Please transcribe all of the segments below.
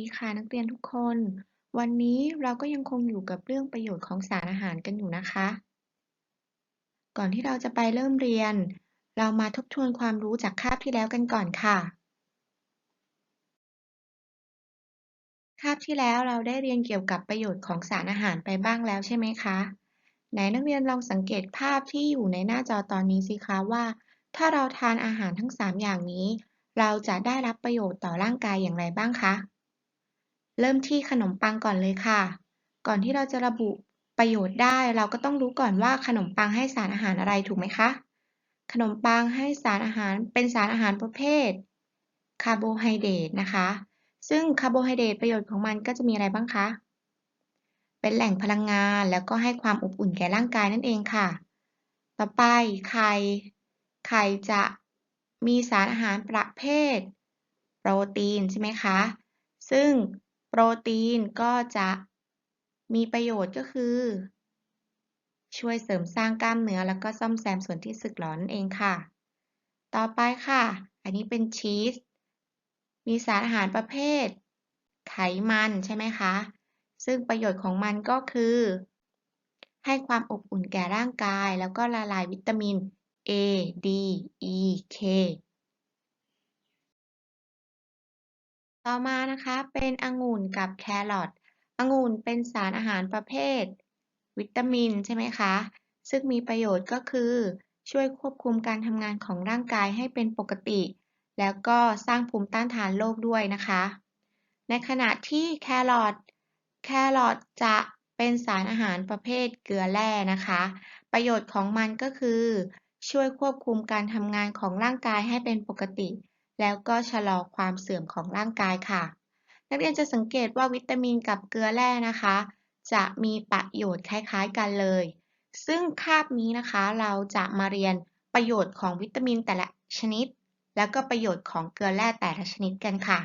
ดีค่ะนักเรียนทุกคน วันนี้เราก็ยังคงอยู่กับเรื่องประโยชน์ของสารอาหารกันอยู่นะคะ ก่อนที่เราจะไปเริ่มเรียน เรามาทบทวนความรู้จากคาบที่แล้วกันก่อนค่ะ คาบที่แล้วเราได้เรียนเกี่ยวกับประโยชน์ของสารอาหารไปบ้างแล้วใช่ไหมคะ ไหนนักเรียนลองสังเกตภาพที่อยู่ในหน้าจอตอนนี้สิคะว่า ถ้าเราทานอาหารทั้ง 3 อย่างนี้เราจะได้รับประโยชน์ต่อร่างกายอย่างไรบ้างคะ เริ่มที่ขนมปังก่อนเลยค่ะ ก่อนที่เราจะระบุประโยชน์ได้ เราก็ต้องรู้ก่อนว่าขนมปังให้สารอาหารอะไรถูกไหมคะ ขนมปังให้สารอาหารเป็นสารอาหารประเภทคาร์โบไฮเดรตนะคะ ซึ่งคาร์โบไฮเดรตประโยชน์ของมันก็จะมีอะไรบ้างคะ เป็นแหล่งพลังงานแล้วก็ให้ความอบอุ่นแก่ร่างกายนั่นเองค่ะ ต่อไปไข่ ไข่จะมีสารอาหารประเภท โปรตีนใช่ไหมคะ ซึ่ง โปรตีนก็จะมีประโยชน์ก็คือ ช่วยเสริมสร้างกล้ามเนื้อแล้วก็ซ่อมแซมส่วนที่สึกหรอนั่นเองค่ะ ต่อไปค่ะ อันนี้เป็นชีส มีสารอาหารประเภท ไขมันใช่ไหมคะ ซึ่งประโยชน์ของมันก็คือ ให้ความอบอุ่นแก่ร่างกาย แล้วก็ละลายวิตามิน A D E K ต่อมานะคะเป็นองุ่นกับแครอทองุ่นเป็นสารอาหารประเภท วิตามินใช่ไหมคะ ซึ่งมีประโยชน์ก็คือช่วยควบคุมการทำงานของร่างกายให้เป็นปกติ แล้วก็สร้างภูมิต้านทานโรคด้วยนะคะ ในขณะที่แครอทแครอทจะเป็นสารอาหารประเภทเกลือแร่นะคะ ประโยชน์ของมันก็คือ ช่วยควบคุมการทำงานของร่างกายให้เป็นปกติ แล้วก็ชะลอความเสื่อมของร่างกายค่ะ นักเรียนจะสังเกตว่าวิตามินกับเกลือแร่นะคะ จะมีประโยชน์คล้ายๆกันเลย ซึ่งคาบนี้นะคะเราจะมาเรียนประโยชน์ของวิตามินแต่ละชนิด แล้วก็ประโยชน์ของเกลือแร่แต่ละชนิดกันค่ะ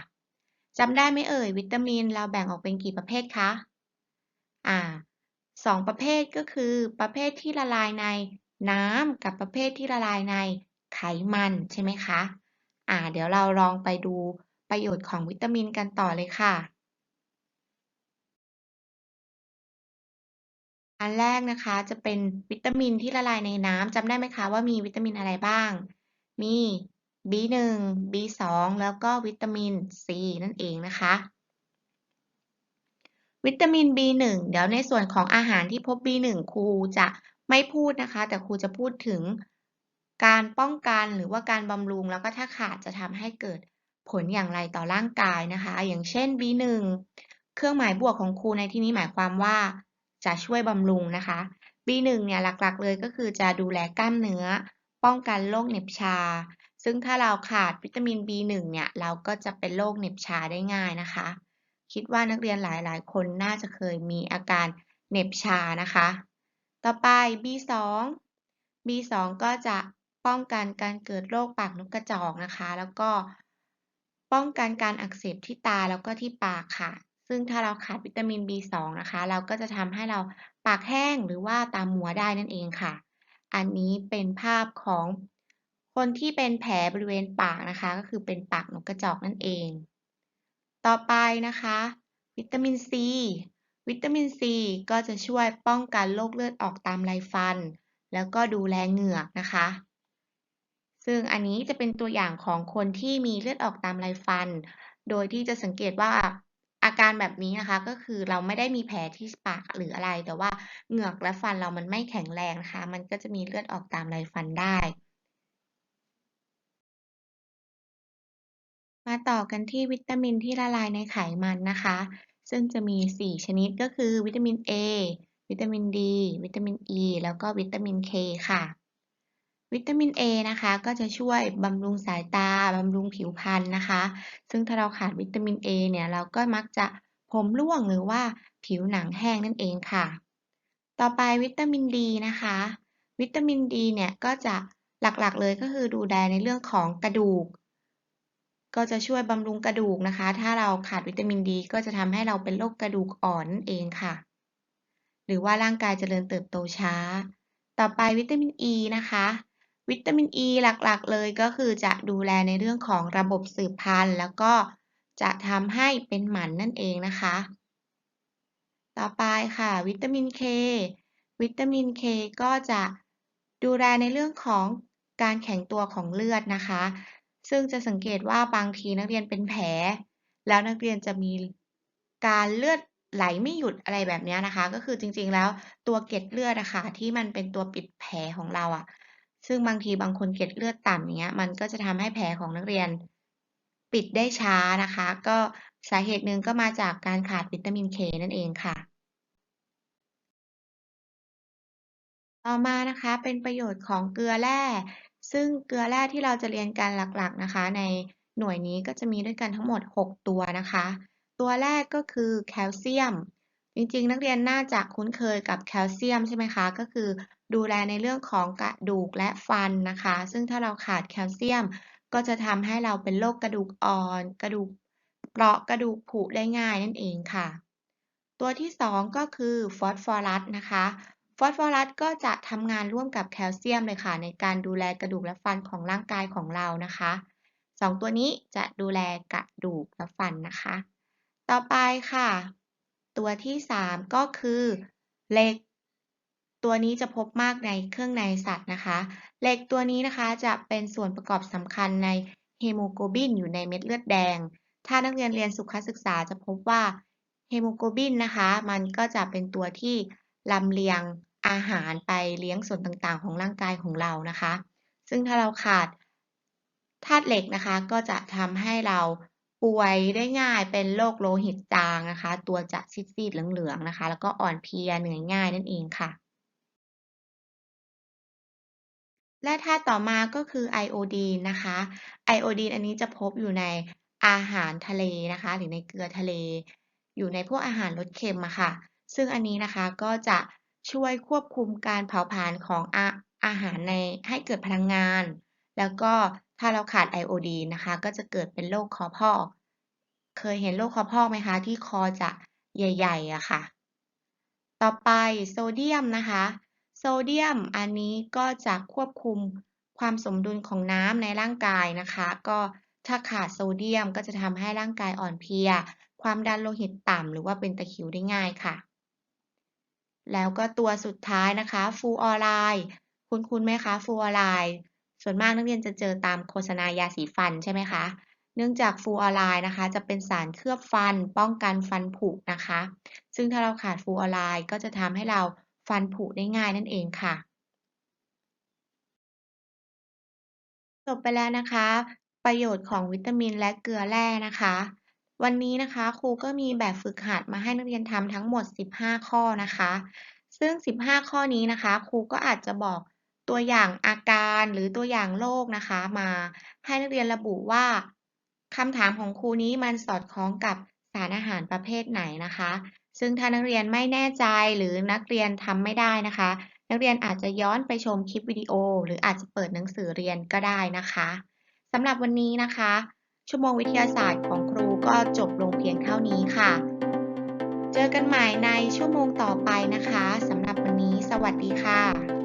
จำได้ไหมเอ่ยวิตามินเราแบ่งออกเป็นกี่ประเภทคะอ่าสองประเภทก็คือ ประเภทที่ละลายในน้ำกับประเภทที่ละลายในไขมันใช่ไหมคะ อ่า เดี๋ยวเราลองไปดูประโยชน์ของวิตามินกันต่อเลยค่ะ อันแรกนะคะจะเป็นวิตามินที่ละลายในน้ำจำได้ไหมคะว่ามีวิตามินอะไรบ้าง มี B1 B2 แล้วก็วิตามิน C นั่นเองนะคะ วิตามิน B1 เดี๋ยวในส่วนของอาหารที่พบ B1 ครูจะไม่พูดนะคะ แต่ครูจะพูดถึง การป้องกันหรือว่าการบำรุง แล้วก็ถ้าขาดจะทำให้เกิดผลอย่างไรต่อร่างกายนะคะ อย่างเช่น B1 เครื่องหมายบวกของครูในที่นี้หมายความว่า จะช่วยบำรุงนะคะ B1 เนี่ยหลักๆ เลยก็คือจะดูแลกล้ามเนื้อ ป้องกันโรคเหน็บชา ซึ่งถ้าเราขาดวิตามิน B1 เนี่ยเราก็จะเป็นโรคเหน็บชาได้ง่ายนะคะ คิดว่านักเรียนหลายๆ คนน่าจะเคยมีอาการเหน็บชานะคะ ต่อไป B2 B2 ก็จะ ป้องกันการเกิดโรคปากนกกระจอกนะคะ แล้วก็ป้องกันการอักเสบที่ตาแล้วก็ที่ปากค่ะ ซึ่งถ้าเราขาดวิตามิน B2 นะคะ เราก็จะทำให้เราปากแห้งหรือว่าตามัวได้นั่นเองค่ะ อันนี้เป็นภาพของคนที่เป็นแผลบริเวณปากนะคะ ก็คือเป็นปากนกกระจอกนั่นเอง ต่อไปนะคะ วิตามิน C วิตามิน C ก็จะช่วยป้องกันโรคเลือดออกตามไรฟัน แล้วก็ดูแลเหงือกนะคะ ซึ่งอันนี้จะเป็นตัวอย่างของคนที่มีเลือดออกตามไรฟัน โดยที่จะสังเกตว่าอาการแบบนี้นะคะก็คือเราไม่ได้มีแผลที่ปากหรืออะไร แต่ว่าเหงือกและฟันเรามันไม่แข็งแรงนะคะ มันก็จะมีเลือดออกตามไรฟันได้ มาต่อกันที่วิตามินที่ละลายในไขมันนะคะ ซึ่งจะมี 4 ชนิดก็คือวิตามิน A วิตามิน D วิตามิน E แล้วก็วิตามิน K ค่ะ วิตามิน A นะคะ ก็จะช่วยบำรุงสายตาบำรุงผิวพรรณนะคะ ซึ่งถ้าเราขาดวิตามิน A เนี่ยเราก็มักจะผมร่วงหรือว่าผิวหนังแห้งนั่นเองค่ะ ต่อไปวิตามิน D นะคะ วิตามิน D เนี่ยก็จะหลักๆเลยก็คือดูแลในเรื่องของกระดูก ก็จะช่วยบำรุงกระดูกนะคะ ถ้าเราขาดวิตามิน D ก็จะทำให้เราเป็นโรคกระดูกอ่อนนั่นเองค่ะ หรือว่าร่างกายจเจริญเติบโตช้า ต่อไปวิตามิน E นะคะ วิตามินอ e ีหลักๆ เลยก็คือจะดูแลในเรื่องของระบบสืบพันธุ์ แล้วก็จะทำให้เป็นหมันนั่นเองนะคะ ต่อไปค่ะ วิตามิน K วิตามิน K ก็จะดูแลในเรื่องของการแข็งตัวของเลือดนะคะ ซึ่งจะสังเกตว่าบางทีนักเรียนเป็นแผล แล้วนักเรียนจะมีการเลือดไหลไม่หยุดอะไรแบบนี้นะคะ ก็คือจริงๆแล้วตัวเกล็ดเลือดอะค่ะที่มันเป็นตัวปิดแผลของเราอะ ซึ่งบางทีบางคนเกล็ดเลือดต่ำอย่างเงี้ย มันก็จะทำให้แผลของนักเรียนปิดได้ช้านะคะ ก็สาเหตุหนึ่งก็มาจากการขาดวิตามิน K นั่นเองค่ะ ต่อมานะคะเป็นประโยชน์ของเกลือแร่ ซึ่งเกลือแร่ที่เราจะเรียนกันหลักๆนะคะ ในหน่วยนี้ก็จะมีด้วยกันทั้งหมด 6 ตัวนะคะ ตัวแรกก็คือแคลเซียม จริงๆ นักเรียนน่าจะคุ้นเคยกับแคลเซียมใช่ไหมคะ ก็คือดูแลในเรื่องของกระดูกและฟันนะคะ ซึ่งถ้าเราขาดแคลเซียม ก็จะทำให้เราเป็นโรคกระดูกอ่อน กระดูกเปราะกระดูกผุได้ง่ายนั่นเองค่ะ ตัวที่ 2 ก็คือฟอสฟอรัสนะคะฟอสฟอรัสก็จะทำงานร่วมกับแคลเซียมเลยค่ะ ในการดูแลกระดูกและฟันของร่างกายของเรานะคะสองตัวนี้จะดูแลกระดูกและฟันนะคะ ต่อไปค่ะ ตัวที่ 3 ก็คือเหล็ก ตัวนี้จะพบมากในเครื่องในสัตว์นะคะ เหล็กตัวนี้นะคะจะเป็นส่วนประกอบสำคัญในเฮโมโกลบินอยู่ในเม็ดเลือดแดง ถ้านักเรียนเรียนสุขศึกษาจะพบว่าเฮโมโกลบินนะคะ มันก็จะเป็นตัวที่ลำเลียงอาหารไปเลี้ยงส่วนต่างๆ ของร่างกายของเรานะคะ ซึ่งถ้าเราขาดธาตุเหล็กนะคะ ก็จะทำให้เรา ป่วยได้ง่ายเป็นโรคโลหิตจางนะคะ ตัวจะซีดๆเหลืองๆนะคะ แล้วก็อ่อนเพลียเหนื่อยง่ายนั่นเองค่ะ และธาตุต่อมาก็คือไอโอดีนนะคะไอโอดีนอันนี้จะพบอยู่ในอาหารทะเลนะคะ หรือในเกลือทะเล อยู่ในพวกอาหารรสเค็มอะค่ะ ซึ่งอันนี้นะคะก็จะช่วยควบคุมการเผาผลาญของอาอาหารในให้เกิดพลังงาน แล้วก็ ถ้าเราขาดไอโอดีนะคะ ก็จะเกิดเป็นโรคคอพอก เคยเห็นโรคคอพอกไหมคะ ที่คอจะใหญ่ๆอะค่ะ ต่อไปโซเดียมนะคะ โซเดียมอันนี้ก็จะควบคุมความสมดุลของน้ำในร่างกายนะคะ ก็ถ้าขาดโซเดียมก็จะทำให้ร่างกายอ่อนเพลีย ความดันโลหิตต่ำหรือว่าเป็นตะคริวได้ง่ายค่ะ แล้วก็ตัวสุดท้ายนะคะ ฟูออไรด์ คุณคุณไหมคะ ฟูออไรด์ ส่วนมากนักเรียนจะเจอตามโฆษณายาสีฟันใช่ไหมคะเนื่องจากฟูออไรด์นะคะ จะเป็นสารเคลือบฟัน ป้องกันฟันผุนะคะ ซึ่งถ้าเราขาดฟูออไรด์ก็จะทำให้เราฟันผุได้ง่ายนั่นเองค่ะ จบไปแล้วนะคะ ประโยชน์ของวิตามินและเกลือแร่นะคะ วันนี้นะคะครูก็มีแบบฝึกหัดมาให้นักเรียนทำทั้งหมด 15 ข้อนะคะ ซึ่ง 15 ข้อนี้นะคะครูก็อาจจะบอก ตัวอย่างอาการหรือตัวอย่างโรคนะคะ มาให้นักเรียนระบุว่าคำถามของครูนี้มันสอดคล้องกับสารอาหารประเภทไหนนะคะ ซึ่งถ้านักเรียนไม่แน่ใจหรือนักเรียนทำไม่ได้นะคะ นักเรียนอาจจะย้อนไปชมคลิปวิดีโอ หรืออาจจะเปิดหนังสือเรียนก็ได้นะคะสำหรับวันนี้นะคะ ชั่วโมงวิทยาศาสตร์ของครูก็จบลงเพียงเท่านี้ค่ะ เจอกันใหม่ในชั่วโมงต่อไปนะคะสำหรับวันนี้ สวัสดีค่ะ